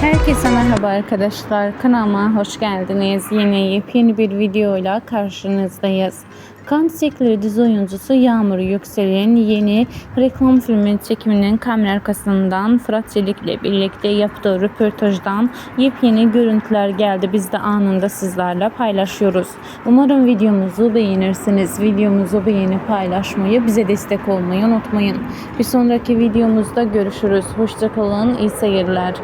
Herkese Merhaba arkadaşlar kanalıma hoş geldiniz. Yine yepyeni bir videoyla karşınızdayız. Kan Çiçekleri dizi oyuncusu Yağmur Yüksel'in yeni reklam filminin çekiminin kamera arkasından Fırat Çelik ile birlikte yaptığı röportajdan yepyeni görüntüler geldi. Biz de anında sizlerle paylaşıyoruz. Umarım videomuzu beğenirsiniz. Videomuzu beğenip paylaşmayı, bize destek olmayı unutmayın. Bir sonraki videomuzda görüşürüz. Hoşçakalın, iyi seyirler.